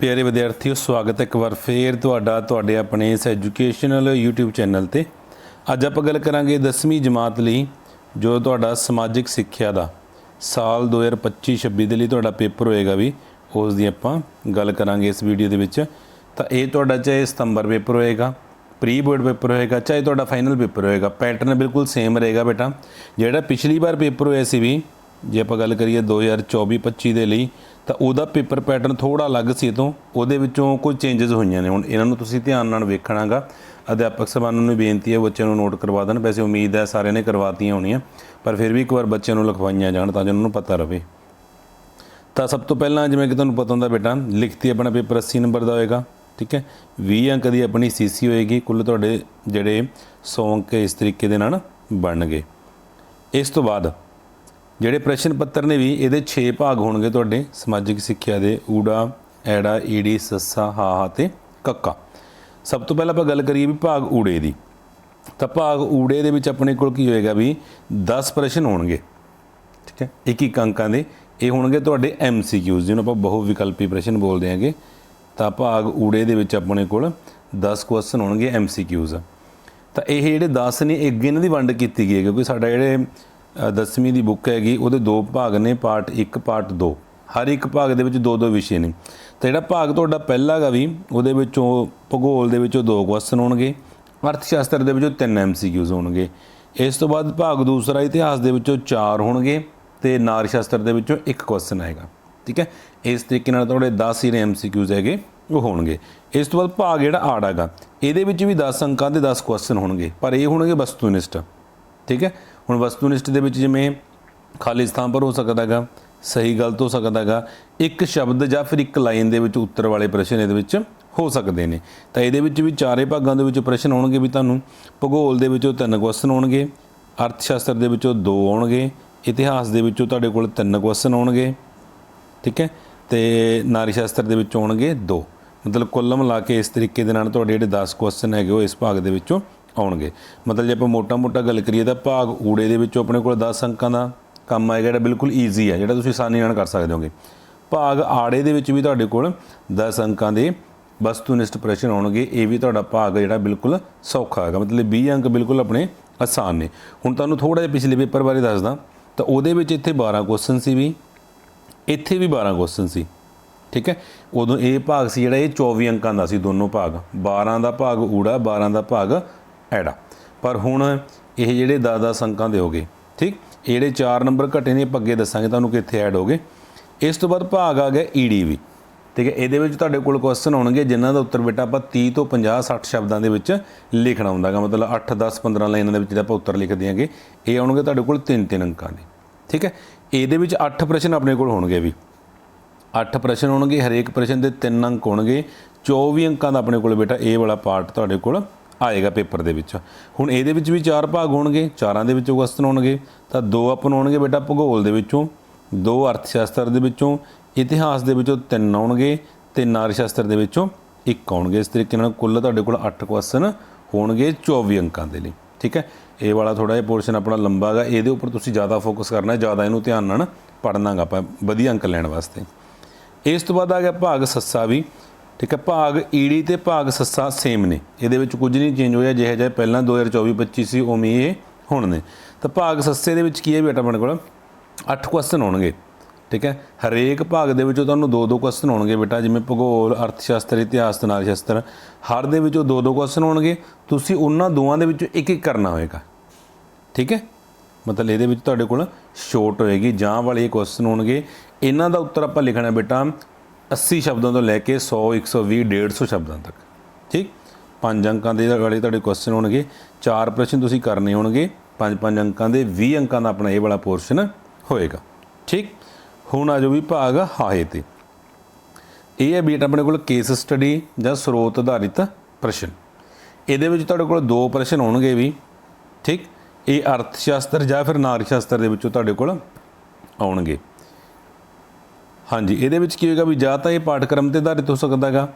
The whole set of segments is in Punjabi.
ਪਿਆਰੇ ਵਿਦਿਆਰਥੀਓ, ਸਵਾਗਤ ਹੈ ਇੱਕ ਵਾਰ ਫੇਰ ਤੁਹਾਡਾ, ਤੁਹਾਡੇ ਆਪਣੇ ਇਸ ਐਜੂਕੇਸ਼ਨਲ YouTube ਚੈਨਲ ਤੇ। ਅੱਜ ਆਪਾਂ ਗੱਲ ਕਰਾਂਗੇ 10ਵੀਂ ਜਮਾਤ ਲਈ, ਜੋ ਤੁਹਾਡਾ ਸਮਾਜਿਕ ਸਿੱਖਿਆ ਦਾ। ਸਾਲ 2025-26 ਦੇ ਲਈ ਤੁਹਾਡਾ ਪੇਪਰ ਹੋਏਗਾ ਵੀ, ਉਸ ਦੀ ਆਪਾਂ ਗੱਲ ਕਰਾਂਗੇ ਇਸ ਵੀਡੀਓ ਦੇ ਵਿੱਚ। ਤਾਂ ਇਹ ਤੁਹਾਡਾ ਚਾਹੇ ਸਤੰਬਰ ਪੇਪਰ ਹੋਏਗਾ ਪ੍ਰੀ ਬੋਰਡ ਪੇਪਰ ਹੋਏਗਾ, ਚਾਹੇ ਤੁਹਾਡਾ ਫਾਈਨਲ ਪੇਪਰ ਹੋਏਗਾ ਪੈਟਰਨ ਬਿਲਕੁਲ ਸੇਮ ਰਹੇਗਾ ਬੇਟਾ। ਜਿਹੜਾ ਪਿਛਲੀ ਵਾਰ ਪੇਪਰ ਹੋਇਆ ਸੀ ਵੀ ਜੇ ਆਪਾਂ ਗੱਲ ਕਰੀਏ 2024-25 ਦੇ ਲਈ, ਤਾਂ ਉਹਦਾ ਪੇਪਰ ਪੈਟਰਨ ਥੋੜਾ ਅਲੱਗ ਸੀ ਇਹ ਤੋਂ। ਉਹਦੇ ਵਿੱਚੋਂ ਕੁਝ ਚੇਂਜਸ ਹੋਈਆਂ ਨੇ। ਹੁਣ ਇਹਨਾਂ ਨੂੰ ਤੁਸੀਂ ਧਿਆਨ ਨਾਲ ਵੇਖਣਾਗਾ। ਅਧਿਆਪਕ ਸਭਾ ਨੂੰ ਬੇਨਤੀ ਹੈ, ਬੱਚਿਆਂ ਨੂੰ ਨੋਟ ਕਰਵਾ ਦੇਣ। ਵੈਸੇ ਉਮੀਦ ਹੈ ਸਾਰਿਆਂ ਨੇ ਕਰਵਾਤੀਆਂ ਹੋਣੀਆਂ, ਪਰ ਫਿਰ ਵੀ ਇੱਕ ਵਾਰ ਬੱਚਿਆਂ ਨੂੰ ਲਿਖਵਾਈਆਂ ਜਾਣ ਤਾਂ ਜੋ ਉਹਨਾਂ ਨੂੰ ਪਤਾ ਰਹੇ ਤਾਂ ਸਭ ਤੋਂ ਪਹਿਲਾਂ ਜਿਵੇਂ ਕਿ ਤੁਹਾਨੂੰ ਪਤਾ ਹੁੰਦਾ ਬੇਟਾ, ਲਿਖਤੀ ਆਪਣਾ ਪੇਪਰ 80 ਨੰਬਰ ਦਾ ਹੋਏਗਾ, ਠੀਕ ਹੈ? 20 ਅੰਕ ਦੀ ਆਪਣੀ ਸੀਸੀ ਹੋਏਗੀ। ਕੁੱਲ ਤੁਹਾਡੇ ਜਿਹੜੇ 100 ਅੰਕ ਇਸ ਤਰੀਕੇ ਦੇ ਨਾਲ ਬਣਨਗੇ। ਇਸ ਤੋਂ ਬਾਅਦ ਜਿਹੜੇ ਪ੍ਰਸ਼ਨ ਪੱਤਰ ਨੇ ਵੀ, ਇਹਦੇ 6 ਭਾਗ ਹੋਣਗੇ ਤੁਹਾਡੇ, ਸਮਾਜਿਕ ਸਿੱਖਿਆ ਦੇ, ਊੜਾ, ਐੜਾ, ਈੜੀ, ਸੱਸਾ ਹਾਹਾ ਤੇ ਕੱਕਾ। ਸਭ ਤੋਂ ਪਹਿਲਾਂ ਆਪਾਂ ਗੱਲ ਕਰੀਏ ਵੀ ਭਾਗ ਊੜੇ ਦੀ। ਤਾਂ ਭਾਗ ਊੜੇ ਦੇ ਵਿੱਚ ਆਪਣੇ ਕੋਲ ਕੀ ਹੋਏਗਾ ਵੀ 10 ਪ੍ਰਸ਼ਨ ਹੋਣਗੇ। ਠੀਕ ਹੈ? ਇੱਕ ਇੱਕ ਅੰਕਾਂ ਦੇ। ਇਹ ਹੋਣਗੇ ਤੁਹਾਡੇ ਐਮਸੀਕਿਊਜ਼ ਜਿਹਨੂੰ ਆਪਾਂ ਬਹੁ ਵਿਕਲਪੀ ਪ੍ਰਸ਼ਨ ਬੋਲਦੇ ਹਾਂਗੇ। ਤਾਂ ਭਾਗ ਊੜੇ ਦੇ ਵਿੱਚ ਆਪਣੇ ਕੋਲ 10 ਕੁਐਸਚਨ ਹੋਣਗੇ ਐਮਸੀਕਿਊਜ਼ ਤਾਂ ਇਹ ਜਿਹੜੇ 10 ਨੇ ਅੱਗੇ ਇਹਨਾਂ ਦੀ ਵੰਡ ਕੀਤੀ ਗਈ ਹੈ, ਕਿਉਂਕਿ ਸਾਡਾ ਜਿਹੜੇ 10ਵੀਂ ਦੀ ਬੁੱਕ ਹੈਗੀ, ਉਹਦੇ ਦੋ ਭਾਗ ਨੇ, ਪਾਰਟ 1 ਪਾਰਟ 2 ਹਰ ਇੱਕ ਭਾਗ ਦੇ ਵਿੱਚ ਦੋ ਦੋ ਵਿਸ਼ੇ ਨੇ। ਤਾਂ ਜਿਹੜਾ ਭਾਗ ਤੁਹਾਡਾ ਪਹਿਲਾ ਹੈਗਾ ਵੀ, ਉਹਦੇ ਵਿੱਚੋਂ ਭੂਗੋਲ ਦੇ ਵਿੱਚੋਂ ਦੋ ਕੁਐਸਚਨ ਹੋਣਗੇ ਅਰਥ ਸ਼ਾਸਤਰ ਦੇ ਵਿੱਚੋਂ ਤਿੰਨ ਐਮਸੀਕਿਊਜ਼ ਹੋਣਗੇ। ਇਸ ਤੋਂ ਬਾਅਦ ਭਾਗ ਦੂਸਰਾ ਇਤਿਹਾਸ ਦੇ ਵਿੱਚੋਂ ਚਾਰ ਹੋਣਗੇ ਤੇ ਨਾਰ ਸ਼ਾਸਤਰ ਦੇ ਵਿੱਚੋਂ ਇੱਕ ਕੁਐਸਚਨ ਆਏਗਾ। ਠੀਕ ਹੈ? ਇਸ ਤਰੀਕੇ ਨਾਲ ਤੁਹਾਡੇ 10 ਹੀ ਐਮਸੀਕਿਊਜ਼ ਹੈਗੇ, ਉਹ ਹੋਣਗੇ। ਇਸ ਤੋਂ ਬਾਅਦ ਭਾਗ ਜਿਹੜਾ ਆੜ ਹੈਗਾ, ਇਹਦੇ ਵਿੱਚ ਵੀ 10 ਅੰਕਾਂ ਦੇ 10 ਕੁਐਸਚਨ ਹੋਣਗੇ, ਪਰ ਇਹ ਹੋਣਗੇ ਵਸਤੂਨਿਸ਼ਟ। ਠੀਕ ਹੈ? ਹੁਣ ਵਸਤੂਨਿਸ਼ਟ ਦੇ ਵਿੱਚ ਜਿਵੇਂ ਖਾਲੀ ਸਥਾਨ ਪਰ ਹੋ ਸਕਦਾ ਹੈਗਾ, ਸਹੀ ਗਲਤ ਹੋ ਸਕਦਾ ਹੈਗਾ, ਇੱਕ ਸ਼ਬਦ ਜਾਂ ਫਿਰ ਇੱਕ ਲਾਈਨ ਦੇ ਵਿੱਚ ਉੱਤਰ ਵਾਲੇ ਪ੍ਰਸ਼ਨ ਇਹਦੇ ਵਿੱਚ ਹੋ ਸਕਦੇ ਨੇ। ਤਾਂ ਇਹਦੇ ਵਿੱਚ ਵੀ ਚਾਰੇ ਭਾਗਾਂ ਦੇ ਵਿੱਚ ਪ੍ਰਸ਼ਨ ਆਉਣਗੇ ਵੀ ਤੁਹਾਨੂੰ। ਭੂਗੋਲ ਦੇ ਵਿੱਚੋਂ ਤਿੰਨ ਕੁਐਸਚਨ ਆਉਣਗੇ ਅਰਥ ਸ਼ਾਸਤਰ ਦੇ ਵਿੱਚੋਂ ਦੋ ਆਉਣਗੇ, ਇਤਿਹਾਸ ਦੇ ਵਿੱਚੋਂ ਤੁਹਾਡੇ ਕੋਲ ਤਿੰਨ ਕੁਐਸਚਨ ਆਉਣਗੇ, ਠੀਕ ਹੈ? ਤੇ ਨਾਰੀ ਸ਼ਾਸਤਰ ਦੇ ਵਿੱਚੋਂ ਆਉਣਗੇ ਦੋ। ਮਤਲਬ ਕੁੱਲ ਮਿਲਾ ਕੇ ਇਸ ਤਰੀਕੇ ਦੇ ਨਾਲ ਤੁਹਾਡੇ ਜਿਹੜੇ 10 ਕੁਐਸਚਨ ਹੈਗੇ ਉਹ ਇਸ ਭਾਗ ਦੇ ਵਿੱਚੋਂ ਆਉਣਗੇ। ਮਤਲਬ ਜੇ ਆਪਾਂ ਮੋਟਾ-ਮੋਟਾ ਗੱਲ ਕਰੀਏ ਤਾਂ ਭਾਗ ਊੜੇ ਦੇ ਵਿੱਚੋਂ ਆਪਣੇ ਕੋਲ 10 ਅੰਕਾਂ ਦਾ ਕੰਮ ਆਏਗਾ, ਜਿਹੜਾ ਬਿਲਕੁਲ ਈਜ਼ੀ ਹੈ ਜਿਹੜਾ ਤੁਸੀਂ ਆਸਾਨੀ ਨਾਲ ਕਰ ਸਕਦੇ ਹੋਗੇ। ਭਾਗ ਆੜੇ ਦੇ ਵਿੱਚ ਵੀ ਤੁਹਾਡੇ ਕੋਲ 10 ਅੰਕਾਂ ਦੇ ਵਸਤੂਨਿਸ਼ਟ ਪ੍ਰਸ਼ਨ ਆਉਣਗੇ। ਇਹ ਵੀ ਤੁਹਾਡਾ ਭਾਗ ਜਿਹੜਾ ਬਿਲਕੁਲ ਸੌਖਾ ਹੈਗਾ। ਮਤਲਬ 20 ਅੰਕ ਬਿਲਕੁਲ ਆਪਣੇ ਆਸਾਨ ਨੇ। ਹੁਣ ਤੁਹਾਨੂੰ ਥੋੜਾ ਜਿਹਾ ਪਿਛਲੇ ਪੇਪਰ ਬਾਰੇ ਦੱਸਦਾ। ਤਾਂ ਉਹਦੇ ਵਿੱਚ ਇੱਥੇ 12 ਕੁਐਸਚਨ ਸੀ ਵੀ, ਇੱਥੇ ਵੀ 12 ਕੁਐਸਚਨ ਸੀ। ਠੀਕ ਹੈ? ਉਦੋਂ ਇਹ ਭਾਗ ਸੀ ਜਿਹੜਾ ਇਹ 24 ਅੰਕਾਂ ਦਾ ਸੀ, ਦੋਨੋਂ ਭਾਗ। 12 ਦਾ ਭਾਗ ਊੜਾ 12 ਦਾ ਭਾਗ ਐੜਾ ਪਰ ਹੁਣ ਇਹ ਜਿਹੜੇ 10-10 ਅੰਕਾਂ ਦੇ ਹੋਗੇ ਠੀਕ? ਇਹ ਜਿਹੜੇ 4 ਨੰਬਰ ਘਟੇ ਨੇ, ਆਪਾਂ ਅੱਗੇ ਦੱਸਾਂਗੇ ਤੁਹਾਨੂੰ ਕਿੱਥੇ ਐਡ ਹੋਗੇ ਇਸ ਤੋਂ ਬਾਅਦ ਭਾਗ ਆ ਗਿਆ ਈਡੀ ਵੀ, ਠੀਕ ਹੈ? ਇਹਦੇ ਵਿੱਚ ਤੁਹਾਡੇ ਕੋਲ ਕੁਐਸਚਨ ਹੋਣਗੇ, ਜਿਨ੍ਹਾਂ ਦਾ ਉੱਤਰ ਬੇਟਾ ਆਪਾਂ 30 ਤੋਂ 50 60 ਸ਼ਬਦਾਂ ਦੇ ਵਿੱਚ ਲਿਖਣਾ ਹੁੰਦਾਗਾ। ਮਤਲਬ 8 10 15 ਲਾਈਨਾਂ ਦੇ ਵਿੱਚ ਜਿਹੜਾ ਆਪਾਂ ਉੱਤਰ ਲਿਖ ਦਿਆਂਗੇ, ਇਹ ਆਉਣਗੇ ਤੁਹਾਡੇ ਕੋਲ 3-3 ਅੰਕਾਂ ਦੇ, ਠੀਕ ਹੈ? ਇਹਦੇ ਵਿੱਚ 8 ਪ੍ਰਸ਼ਨ ਆਪਣੇ ਕੋਲ ਹੋਣਗੇ ਵੀ। 8 ਪ੍ਰਸ਼ਨ ਹੋਣਗੇ, ਹਰੇਕ ਪ੍ਰਸ਼ਨ ਦੇ 3 ਅੰਕ ਹੋਣਗੇ। 24 ਅੰਕਾਂ ਦਾ ਆਪਣੇ ਕੋਲ ਬੇਟਾ, ਇਹ ਵਾਲਾ ਪਾਰਟ ਤੁਹਾਡੇ ਕੋਲ ਆਏਗਾ ਪੇਪਰ ਦੇ ਵਿੱਚ। ਹੁਣ ਇਹਦੇ ਵਿੱਚ ਵੀ ਚਾਰ ਭਾਗ ਹੋਣਗੇ, ਚਾਰਾਂ ਦੇ ਵਿੱਚੋਂ ਕੁਐਸਚਨ ਹੋਣਗੇ, ਤਾਂ ਦੋ ਆਪਨ ਹੋਣਗੇ ਬੇਟਾ ਭੂਗੋਲ ਦੇ ਵਿੱਚੋਂ, ਦੋ ਅਰਥ ਸ਼ਾਸਤਰ ਦੇ ਵਿੱਚੋਂ, ਇਤਿਹਾਸ ਦੇ ਵਿੱਚੋਂ ਤਿੰਨ ਆਉਣਗੇ ਤੇ ਨਾਰੀ ਸ਼ਾਸਤਰ ਦੇ ਵਿੱਚੋਂ ਇੱਕ ਆਉਣਗੇ। ਇਸ ਤਰੀਕੇ ਨਾਲ ਕੁੱਲ ਤੁਹਾਡੇ ਕੋਲ 8 ਕੁਐਸਚਨ ਹੋਣਗੇ 24 ਅੰਕਾਂ ਦੇ ਲਈ, ਠੀਕ ਹੈ? ਇਹ ਵਾਲਾ ਥੋੜਾ ਜਿਹਾ ਪੋਰਸ਼ਨ ਆਪਣਾ ਲੰਬਾ ਹੈਗਾ, ਇਹਦੇ ਉੱਪਰ ਤੁਸੀਂ ਜ਼ਿਆਦਾ ਫੋਕਸ ਕਰਨਾ ਹੈ ਜ਼ਿਆਦਾ ਇਹਨੂੰ ਧਿਆਨ ਨਾਲ ਪੜਨਾਗਾ ਆਪਾਂ, ਵਧੀਆ ਅੰਕ ਲੈਣ ਵਾਸਤੇ। ਇਸ ਤੋਂ ਬਾਅਦ ਆ ਗਿਆ ਭਾਗ ਸੱਸਾ ਵੀ। ਠੀਕ ਹੈ ਭਾਗ ਈੜੀ ਤੇ ਭਾਗ ਸੱਸਾ ਸੇਮ ਨੇ। ਇਹਦੇ ਵਿੱਚ ਕੁਝ ਨਹੀਂ ਚੇਂਜ ਹੋਇਆ, ਜਿਹੇ ਜਿਹੇ ਪਹਿਲਾਂ 2024-25 ਸੀ, ਉਵੇਂ ਇਹ ਹੁਣ ਨੇ। ਤਾਂ ਭਾਗ ਸੱਸੇ ਦੇ ਵਿੱਚ ਕੀ ਹੈ ਬੇਟਾ ਆਪਣੇ ਕੋਲ? 8 ਕੁਐਸਚਨ ਹੋਣਗੇ, ਠੀਕ ਹੈ? ਹਰੇਕ ਭਾਗ ਦੇ ਵਿੱਚੋਂ ਤੁਹਾਨੂੰ ਦੋ ਦੋ ਕੁਐਸਚਨ ਹੋਣਗੇ ਬੇਟਾ, ਜਿਵੇਂ ਭੂਗੋਲ ਅਰਥ ਸ਼ਾਸਤਰ ਇਤਿਹਾਸ ਤੇ ਸ਼ਾਸਤਰ। ਹਰ ਦੇ ਵਿੱਚੋਂ ਦੋ ਦੋ ਕੁਐਸਚਨ ਹੋਣਗੇ, ਤੁਸੀਂ ਉਹਨਾਂ ਦੋਵਾਂ ਦੇ ਵਿੱਚੋਂ ਇੱਕ ਇੱਕ ਕਰਨਾ ਹੋਏਗਾ। ਠੀਕ ਹੈ? ਮਤਲਬ ਇਹਦੇ ਵਿੱਚ ਤੁਹਾਡੇ ਕੋਲ ਸ਼ੋਰਟ ਹੋਏਗੀ, ਜਾਂ ਵਾਲੇ ਕੁਐਸਚਨ ਹੋਣਗੇ। ਇਹਨਾਂ ਦਾ ਉੱਤਰ ਆਪਾਂ ਲਿਖਣਾ ਬੇਟਾ 80 ਸ਼ਬਦਾਂ ਤੋਂ ਲੈ ਕੇ 100 120 150 ਸ਼ਬਦਾਂ ਤੱਕ। ਠੀਕ? ਪੰਜ ਅੰਕਾਂ ਦੇ ਵਾਲੇ ਤੁਹਾਡੇ ਕੁਐਸਚਨ ਹੋਣਗੇ। ਚਾਰ ਪ੍ਰਸ਼ਨ ਤੁਸੀਂ ਕਰਨੇ ਹੋਣਗੇ। ਪੰਜ ਪੰਜ ਅੰਕਾਂ ਦੇ 20 ਅੰਕਾਂ ਦਾ ਆਪਣਾ ਇਹ ਵਾਲਾ ਪੋਰਸ਼ਨ ਹੋਏਗਾ। ਠੀਕ? ਹੁਣ ਆ ਜੋ ਵੀ ਭਾਗ ਹਾਏ ਤੇ। ਇਹ ਹੈ ਬੀਟ ਆਪਣੇ ਕੋਲ ਕੇਸ ਸਟੱਡੀ ਜਾਂ ਸਰੋਤ ਆਧਾਰਿਤ ਪ੍ਰਸ਼ਨ। ਇਹਦੇ ਵਿੱਚ ਤੁਹਾਡੇ ਕੋਲ ਦੋ ਪ੍ਰਸ਼ਨ ਹੋਣਗੇ ਵੀ। ਠੀਕ? ਇਹ ਅਰਥ ਸ਼ਾਸਤਰ ਜਾਂ ਫਿਰ ਨਾਰੀ ਸ਼ਾਸਤਰ ਦੇ ਵਿੱਚੋਂ ਤੁਹਾਡੇ ਕੋਲ ਆਉਣਗੇ। ਹਾਂਜੀ, ਇਹਦੇ ਵਿੱਚ ਕੀ ਹੋਏਗਾ ਵੀ ਜਾਂ ਤਾਂ ਇਹ ਪਾਠਕ੍ਰਮ ਤੇ ਆਧਾਰਿਤ ਹੋ ਸਕਦਾ ਹੈਗਾ,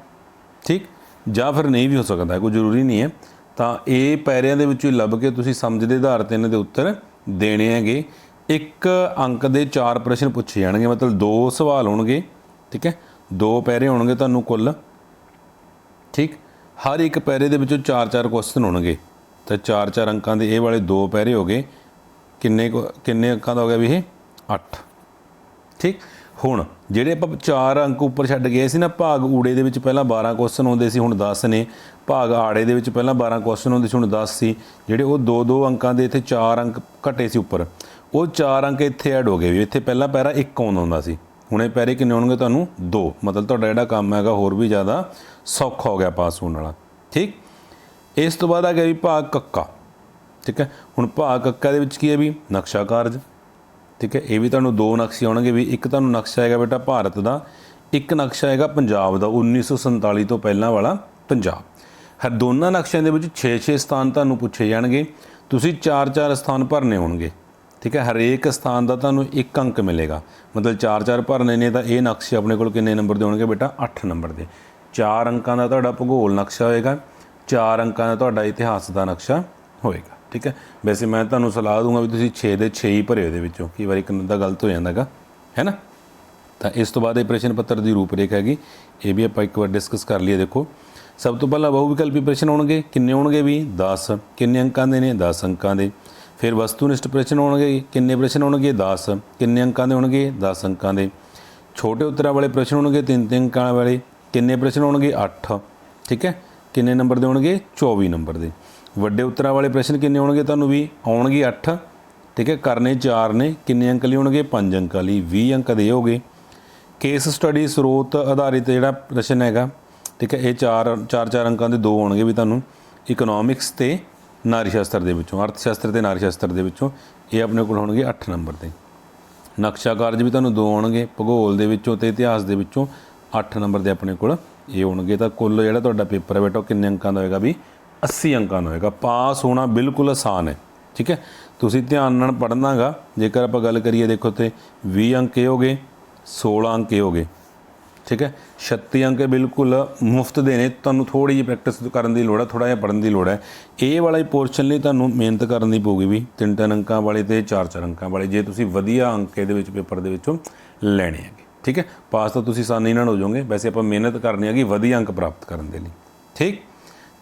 ਠੀਕ? ਜਾਂ ਫਿਰ ਨਹੀਂ ਵੀ ਹੋ ਸਕਦਾ, ਕੋਈ ਜ਼ਰੂਰੀ ਨਹੀਂ ਹੈ। ਤਾਂ ਇਹ ਪੈਰਿਆਂ ਦੇ ਵਿੱਚੋਂ ਲੱਭ ਕੇ ਤੁਸੀਂ ਸਮਝ ਦੇ ਆਧਾਰ ਤੇ ਇਹਨਾਂ ਦੇ ਉੱਤਰ ਦੇਣੇ ਹੈਗੇ। ਇੱਕ ਅੰਕ ਦੇ ਚਾਰ ਪ੍ਰਸ਼ਨ ਪੁੱਛੇ ਜਾਣਗੇ, ਮਤਲਬ ਦੋ ਸਵਾਲ ਹੋਣਗੇ, ਠੀਕ ਹੈ? ਦੋ ਪੈਰੇ ਹੋਣਗੇ ਤੁਹਾਨੂੰ ਕੁੱਲ, ਠੀਕ? ਹਰ ਇੱਕ ਪੈਰੇ ਦੇ ਵਿੱਚੋਂ 4-4 ਕੁਐਸਚਨ ਹੋਣਗੇ। ਤਾਂ 4-4 ਅੰਕਾਂ ਦੇ ਇਹ ਵਾਲੇ ਦੋ ਪੈਰੇ ਹੋ ਗਏ। ਕਿੰਨੇ ਕੁ- ਕਿੰਨੇ ਅੰਕਾਂ ਦਾ ਹੋ ਗਿਆ ਵੀ ਇਹ? 8 ਠੀਕ? ਹੁਣ ਜਿਹੜੇ ਆਪਾਂ ਚਾਰ ਅੰਕ ਉੱਪਰ ਛੱਡ ਗਏ ਸੀ ਨਾ, ਭਾਗ ਊੜੇ ਦੇ ਵਿੱਚ ਪਹਿਲਾਂ 12 ਕੁਐਸਚਨ ਆਉਂਦੇ ਸੀ, ਹੁਣ 10 ਨੇ। ਭਾਗ ਆੜੇ ਦੇ ਵਿੱਚ ਪਹਿਲਾਂ 12 ਕੁਐਸਚਨ ਆਉਂਦੇ ਸੀ, ਹੁਣ 10 ਸੀ। ਜਿਹੜੇ ਉਹ 2-2 ਅੰਕਾਂ ਦੇ ਇੱਥੇ ਚਾਰ ਅੰਕ ਘਟੇ ਸੀ ਉੱਪਰ। ਉਹ ਚਾਰ ਅੰਕ ਇੱਥੇ ਐਡ ਹੋ ਗਏ ਵੀ, ਇੱਥੇ ਪਹਿਲਾਂ ਪੈਰਾ 1 ਆਉਂਦਾ ਹੁੰਦਾ ਸੀ। ਹੁਣ ਇਹ ਪੈਰੇ ਕਿੰਨੇ ਹੋਣਗੇ ਤੁਹਾਨੂੰ? 2 ਮਤਲਬ ਤੁਹਾਡਾ ਜਿਹੜਾ ਕੰਮ ਹੈਗਾ ਹੋਰ ਵੀ ਜ਼ਿਆਦਾ ਸੌਖਾ ਹੋ ਗਿਆ ਪਾਸ ਹੋਣ ਵਾਲਾ। ਠੀਕ? ਇਸ ਤੋਂ ਬਾਅਦ ਆ ਗਿਆ ਵੀ ਭਾਗ ਕੱਕਾ। ਠੀਕ ਹੈ? ਹੁਣ ਭਾਗ ਕੱਕਾ ਦੇ ਵਿੱਚ ਕੀ ਹੈ ਵੀ? ਨਕਸ਼ਾ ਕਾਰਜ। ਠੀਕ ਹੈ, ਇਹ ਵੀ ਤੁਹਾਨੂੰ ਦੋ ਨਕਸ਼ੇ ਆਉਣਗੇ ਵੀ ਇੱਕ ਤੁਹਾਨੂੰ ਨਕਸ਼ਾ ਹੈਗਾ ਬੇਟਾ ਭਾਰਤ ਦਾ, ਇੱਕ ਨਕਸ਼ਾ ਹੈਗਾ ਪੰਜਾਬ ਦਾ 1947 ਤੋਂ ਪਹਿਲਾਂ ਵਾਲਾ ਪੰਜਾਬ। ਹਰ ਦੋਨਾਂ ਨਕਸ਼ਿਆਂ ਦੇ ਵਿੱਚ 6-6 ਸਥਾਨ ਤੁਹਾਨੂੰ ਪੁੱਛੇ ਜਾਣਗੇ, ਤੁਸੀਂ 4-4 ਸਥਾਨ ਭਰਨੇ ਹੋਣਗੇ, ਠੀਕ ਹੈ, ਹਰੇਕ ਸਥਾਨ ਦਾ ਤੁਹਾਨੂੰ ਇੱਕ ਅੰਕ ਮਿਲੇਗਾ। ਮਤਲਬ 4-4 ਭਰਨੇ ਨੇ ਤਾਂ ਇਹ ਨਕਸ਼ੇ ਆਪਣੇ ਕੋਲ ਕਿੰਨੇ ਨੰਬਰ ਦੇ ਹੋਣਗੇ ਬੇਟਾ? 8 ਨੰਬਰ ਦੇ। 4 ਅੰਕਾਂ ਦਾ ਤੁਹਾਡਾ ਭੂਗੋਲ ਨਕਸ਼ਾ ਹੋਏਗਾ 4 ਅੰਕਾਂ ਦਾ ਤੁਹਾਡਾ ਇਤਿਹਾਸ ਦਾ ਨਕਸ਼ਾ ਹੋਏਗਾ। ਠੀਕ ਹੈ? ਵੈਸੇ ਮੈਂ ਤੁਹਾਨੂੰ ਸਲਾਹ ਦੂੰਗਾ ਵੀ ਤੁਸੀਂ 6 ਦੇ 6 ਹੀ ਭਰਿਓ ਦੇ ਵਿੱਚੋਂ। ਕਈ ਵਾਰ ਇੱਕ ਦਾ ਗਲਤ ਹੋ ਜਾਂਦਾਗਾ। ਹੈ ਨਾ? ਤਾਂ ਇਸ ਤੋਂ ਬਾਅਦ ਇਹ ਪ੍ਰਸ਼ਨ ਪੱਤਰ ਦੀ ਰੂਪਰੇਖ ਹੈਗੀ। ਇਹ ਵੀ ਆਪਾਂ ਇੱਕ ਵਾਰ ਡਿਸਕਸ ਕਰ ਲਈਏ, ਦੇਖੋ। ਸਭ ਤੋਂ ਪਹਿਲਾਂ ਬਹੁ ਵਿਕਲਪੀ ਪ੍ਰਸ਼ਨ ਹੋਣਗੇ। ਕਿੰਨੇ ਹੋਣਗੇ ਵੀ? 10 ਕਿੰਨੇ ਅੰਕਾਂ ਦੇ ਨੇ? 10 ਅੰਕਾਂ ਦੇ। ਫਿਰ ਵਸਤੂਨਿਸ਼ਟ ਪ੍ਰਸ਼ਨ ਹੋਣਗੇ। ਕਿੰਨੇ ਪ੍ਰਸ਼ਨ ਹੋਣਗੇ? 10 ਕਿੰਨੇ ਅੰਕਾਂ ਦੇ ਹੋਣਗੇ? 10 ਅੰਕਾਂ ਦੇ। ਛੋਟੇ ਉੱਤਰਾਂ ਵਾਲੇ ਪ੍ਰਸ਼ਨ ਹੋਣਗੇ। ਤਿੰਨ ਤਿੰਨ ਅੰਕਾਂ ਵਾਲੇ। ਕਿੰਨੇ ਪ੍ਰਸ਼ਨ ਹੋਣਗੇ? 8 ਠੀਕ ਹੈ? ਕਿੰਨੇ ਨੰਬਰ ਦੇ ਹੋਣਗੇ? 24 ਨੰਬਰ ਦੇ। ਵੱਡੇ ਉੱਤਰਾਂ ਵਾਲੇ ਪ੍ਰਸ਼ਨ ਕਿੰਨੇ ਹੋਣਗੇ ਤੁਹਾਨੂੰ ਵੀ? ਆਉਣਗੇ 8 ਠੀਕ ਹੈ, ਕਰਨੇ 4 ਨੇ। ਕਿੰਨੇ ਅੰਕ ਲਈ ਹੋਣਗੇ? 5 ਅੰਕਾਂ ਲਈ। 20 ਅੰਕ ਦੇ ਹੋਗੇ। ਕੇਸ ਸਟੱਡੀ ਸਰੋਤ ਆਧਾਰਿਤ ਜਿਹੜਾ ਪ੍ਰਸ਼ਨ ਹੈਗਾ, ਠੀਕ ਹੈ, ਇਹ 4 4 4 ਅੰਕਾਂ ਦੇ ਦੋ ਹੋਣਗੇ ਵੀ ਤੁਹਾਨੂੰ। ਇਕਨੋਮਿਕਸ ਤੇ ਨਾਰੀ ਸ਼ਾਸਤਰ ਦੇ ਵਿੱਚੋਂ ਅਰਥ ਸ਼ਾਸਤਰ ਤੇ ਨਾਰੀ ਸ਼ਾਸਤਰ ਦੇ ਵਿੱਚੋਂ ਇਹ ਆਪਣੇ ਕੋਲ ਹੋਣਗੇ 8 ਨੰਬਰ ਦੇ। ਨਕਸ਼ਾ ਕਾਰਜ ਵੀ ਤੁਹਾਨੂੰ ਦੋ ਆਉਣਗੇ ਭੂਗੋਲ ਦੇ ਵਿੱਚੋਂ ਤੇ ਇਤਿਹਾਸ ਦੇ ਵਿੱਚੋਂ 8 ਨੰਬਰ ਦੇ ਆਪਣੇ ਕੋਲ ਇਹ ਹੋਣਗੇ ਤਾਂ ਕੁੱਲ ਜਿਹੜਾ ਤੁਹਾਡਾ ਪੇਪਰ ਹੈ ਬੇਟਾ, ਉਹ ਕਿੰਨੇ ਅੰਕਾਂ ਦਾ ਹੋਏਗਾ? ਵੀ 80 ਅੰਕਾਂ ਦਾ ਹੋਏਗਾ। ਪਾਸ ਹੋਣਾ ਬਿਲਕੁਲ ਆਸਾਨ ਹੈ, ਠੀਕ ਹੈ? ਤੁਸੀਂ ਧਿਆਨ ਨਾਲ ਪੜ੍ਹਨਾਗਾ। ਜੇਕਰ ਆਪਾਂ ਗੱਲ ਕਰੀਏ, ਦੇਖੋ ਤੇ 20 ਅੰਕ ਇਹ ਹੋਗੇ 16 ਅੰਕ ਇਹ ਹੋਗੇ ਠੀਕ ਹੈ? 36 ਅੰਕ ਬਿਲਕੁਲ ਮੁਫਤ ਦੇ ਨੇ। ਤੁਹਾਨੂੰ ਥੋੜੀ ਜਿਹੀ ਪ੍ਰੈਕਟਿਸ ਕਰਨ ਦੀ ਲੋੜ ਹੈ ਥੋੜਾ ਜਿਹਾ ਪੜ੍ਹਨ ਦੀ ਲੋੜ ਹੈ। ਇਹ ਵਾਲਾ ਹੀ ਪੋਰਸ਼ਨ ਲਈ ਤੁਹਾਨੂੰ ਮਿਹਨਤ ਕਰਨ ਦੀ ਪਊਗੀ ਵੀ। ਤਿੰਨ ਤਿੰਨ ਅੰਕਾਂ ਵਾਲੇ ਤੇ ਚਾਰ ਚਾਰ ਅੰਕਾਂ ਵਾਲੇ, ਜੇ ਤੁਸੀਂ ਵਧੀਆ ਅੰਕ ਇਹਦੇ ਵਿੱਚ, ਪੇਪਰ ਦੇ ਵਿੱਚੋਂ ਲੈਣੇ ਹੈਗੇ। ਠੀਕ ਹੈ? ਪਾਸ ਤਾਂ ਤੁਸੀਂ ਆਸਾਨੀ ਨਾਲ ਹੋ ਜਾਓਗੇ। ਵੈਸੇ ਆਪਾਂ ਮਿਹਨਤ ਕਰਨੀ ਹੈਗੀ, ਵਧੀਆ ਅੰਕ ਪ੍ਰਾਪਤ ਕਰਨ ਦੇ ਲਈ। ਠੀਕ?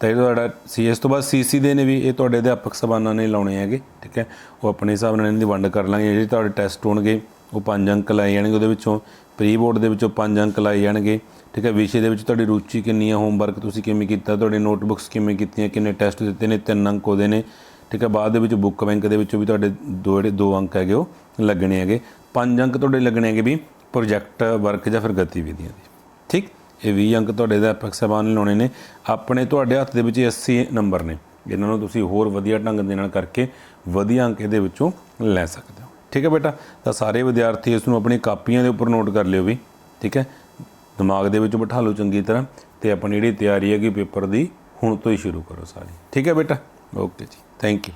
ਤਾਂ ਇਹ ਤੁਹਾਡਾ ਸੀ, ਇਸ ਤੋਂ ਬਾਅਦ ਸੀਸੀ ਦੇ ਨੇ ਵੀ, ਇਹ ਤੁਹਾਡੇ ਅਧਿਆਪਕ ਸਬਾਨਾਂ ਨੇ ਲਾਉਣੇ ਹੈਗੇ। ਠੀਕ ਹੈ? ਉਹ ਆਪਣੇ ਹਿਸਾਬ ਨਾਲ ਇਹਨਾਂ ਦੀ ਵੰਡ ਕਰ ਲਾਂਗੇ। ਜਿਹੜੇ ਤੁਹਾਡੇ ਟੈਸਟ ਹੋਣਗੇ, ਉਹ ਪੰਜ ਅੰਕ ਲਾਏ ਜਾਣਗੇ ਉਹਦੇ ਵਿੱਚੋਂ। ਪ੍ਰੀ ਬੋਰਡ ਦੇ ਵਿੱਚੋਂ ਪੰਜ ਅੰਕ ਲਾਏ ਜਾਣਗੇ। ਠੀਕ ਹੈ? ਵਿਸ਼ੇ ਦੇ ਵਿੱਚ ਤੁਹਾਡੀ ਰੁਚੀ ਕਿੰਨੀ ਹੈ? ਹੋਮਵਰਕ ਤੁਸੀਂ ਕਿਵੇਂ ਕੀਤਾ? ਤੁਹਾਡੇ ਨੋਟਬੁੱਕਸ ਕਿਵੇਂ ਕੀਤੀਆਂ? ਕਿੰਨੇ ਟੈਸਟ ਦਿੱਤੇ ਨੇ? ਤਿੰਨ ਅੰਕ ਉਹਦੇ ਨੇ। ਠੀਕ ਹੈ? ਬਾਅਦ ਦੇ ਵਿੱਚ ਬੁੱਕ ਬੈਂਕ ਦੇ ਵਿੱਚੋਂ ਵੀ ਤੁਹਾਡੇ ਦੋ ਜਿਹੜੇ ਦੋ ਅੰਕ ਹੈਗੇ, ਉਹ ਲੱਗਣੇ ਹੈਗੇ। ਪੰਜ ਅੰਕ ਤੁਹਾਡੇ ਲੱਗਣੇ ਹੈਗੇ ਵੀ ਪ੍ਰੋਜੈਕਟ ਵਰਕ ਜਾਂ ਫਿਰ ਗਤੀਵਿਧੀਆਂ ਦੀ। ਠੀਕ? ਇਹ 20 ਅੰਕ ਤੁਹਾਡੇ ਦਾ ਅਧਿਆਪਕ ਸਾਹਿਬਾਨ ਨੇ ਲਾਉਣੇ ਨੇ। ਆਪਣੇ ਤੁਹਾਡੇ ਹੱਥ ਦੇ ਵਿੱਚ 80 ਨੰਬਰ ਨੇ। ਇਹਨਾਂ ਨੂੰ ਤੁਸੀਂ ਹੋਰ ਵਧੀਆ ਢੰਗ ਦੇ ਨਾਲ ਕਰਕੇ ਵਧੀਆ ਅੰਕ ਇਹਦੇ ਵਿੱਚੋਂ ਲੈ ਸਕਦੇ ਹੋ। ਠੀਕ ਹੈ ਬੇਟਾ? ਤਾਂ ਸਾਰੇ ਵਿਦਿਆਰਥੀ ਇਸ ਨੂੰ ਆਪਣੀ ਕਾਪੀਆਂ ਦੇ ਉੱਪਰ ਨੋਟ ਕਰ ਲਿਓ ਵੀ। ਠੀਕ ਹੈ? ਦਿਮਾਗ ਦੇ ਵਿੱਚ ਬਿਠਾ ਲਓ ਚੰਗੀ ਤਰ੍ਹਾਂ ਤੇ ਆਪਣੀ ਜਿਹੜੀ ਤਿਆਰੀ ਹੈਗੀ ਪੇਪਰ ਦੀ ਹੁਣ ਤੋਂ ਹੀ ਸ਼ੁਰੂ ਕਰੋ ਸਾਰੀ। ਠੀਕ ਹੈ ਬੇਟਾ? ਓਕੇ ਜੀ। Thank you